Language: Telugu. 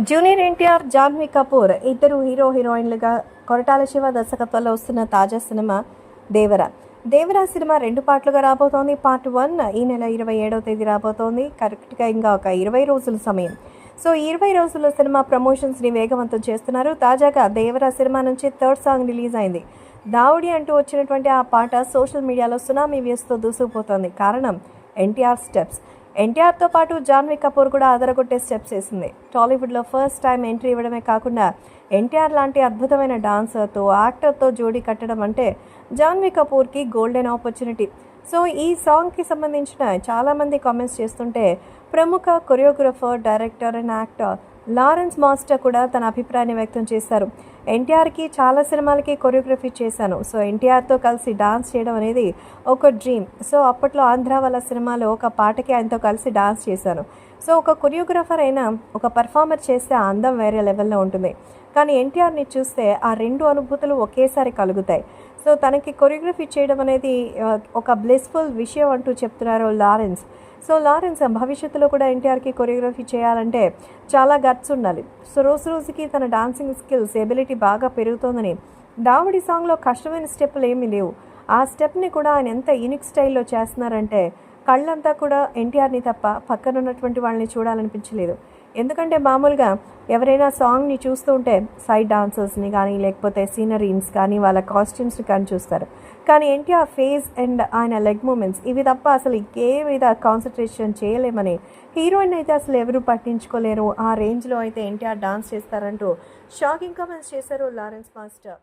జూనియర్ ఎన్టీఆర్ జాన్వీ కపూర్ ఇద్దరు హీరో హీరోయిన్లుగా కొరటాల శివ దర్శకత్వంలో వస్తున్న తాజా సినిమా దేవర. దేవరా సినిమా రెండు పార్ట్లుగా రాబోతోంది. పార్ట్ వన్ ఈ నెల ఇరవై ఏడవ తేదీ రాబోతోంది. కరెక్ట్గా ఇంకా ఒక ఇరవై రోజుల సమయం. సో ఈ ఇరవై రోజుల్లో సినిమా ప్రమోషన్స్ని వేగవంతం చేస్తున్నారు. తాజాగా దేవర సినిమా నుంచి థర్డ్ సాంగ్ రిలీజ్ అయింది. దావుడి అంటూ వచ్చినటువంటి ఆ పాట సోషల్ మీడియాలో సునామీ వ్యూస్తో దూసుకుపోతోంది. కారణం ఎన్టీఆర్ స్టెప్స్. ఎన్టీఆర్తో పాటు జాన్వీ కపూర్ కూడా అదరగొట్టే స్టెప్స్ వేసింది. టాలీవుడ్లో ఫస్ట్ టైం ఎంట్రీ ఇవ్వడమే కాకుండా ఎన్టీఆర్ లాంటి అద్భుతమైన డాన్సర్తో యాక్టర్తో జోడీ కట్టడం అంటే జాన్వీ కపూర్కి గోల్డెన్ ఆపర్చునిటీ. సో ఈ సాంగ్కి సంబంధించిన చాలామంది కామెంట్స్ చేస్తుంటే ప్రముఖ choreographer director and actor Lawrence master కూడా తన అభిప్రాయాన్ని వ్యక్తం చేశారు. ఎన్టీఆర్కి చాలా సినిమాలకి కొరియోగ్రఫీ చేశాను. సో ఎన్టీఆర్తో కలిసి డాన్స్ చేయడం అనేది ఒక డ్రీమ్. సో అప్పట్లో ఆంధ్ర వాళ్ళ సినిమాలో ఒక పాటకి ఆయనతో కలిసి డాన్స్ చేశాను. సో ఒక కొరియోగ్రఫర్ అయినా ఒక పర్ఫార్మర్ చేస్తే అందం వేరే లెవెల్లో ఉంటుంది. కానీ ఎన్టీఆర్ని చూస్తే ఆ రెండు అనుభూతులు ఒకేసారి కలుగుతాయి. సో తనకి కొరియోగ్రఫీ చేయడం అనేది ఒక బ్లెస్ఫుల్ విషయం అంటూ చెప్తున్నారు లారెన్స్. సో లారెన్స్ భవిష్యత్తులో కూడా ఎన్టీఆర్కి కొరియోగ్రఫీ చేయాలంటే చాలా గట్స్ ఉండాలి. సో రోజు రోజుకి తన డాన్సింగ్ స్కిల్స్ ఎబిలిటీ బాగా పెరుగుతోందని దావుడి సాంగ్లో కష్టమైన స్టెప్పులు ఏమీ లేవు. ఆ స్టెప్ని కూడా ఆయన ఎంత యూనిక్ స్టైల్లో చేస్తున్నారంటే కళ్ళంతా కూడా ఎన్టీఆర్ని తప్ప పక్కన ఉన్నటువంటి వాళ్ళని చూడాలనిపించలేదు. ఎందుకంటే మామూలుగా ఎవరైనా సాంగ్ని చూస్తూ ఉంటే సైడ్ డాన్సర్స్ని కానీ లేకపోతే సీనరీన్స్ కానీ వాళ్ళ కాస్ట్యూమ్స్ని కానీ చూస్తారు. కానీ ఎన్టీఆర్ ఫేస్ అండ్ ఆయన లెగ్ మూమెంట్స్ ఇవి తప్ప అసలు ఏ మీద కాన్సన్ట్రేషన్ చేయలేమని హీరోయిన్ అయితే అసలు ఎవరు పట్టించుకోలేరు. ఆ రేంజ్లో అయితే ఎన్టీఆర్ డాన్స్ చేస్తారంటూ షాకింగ్ కామెంట్స్ చేశారు లారెన్స్ మాస్టర్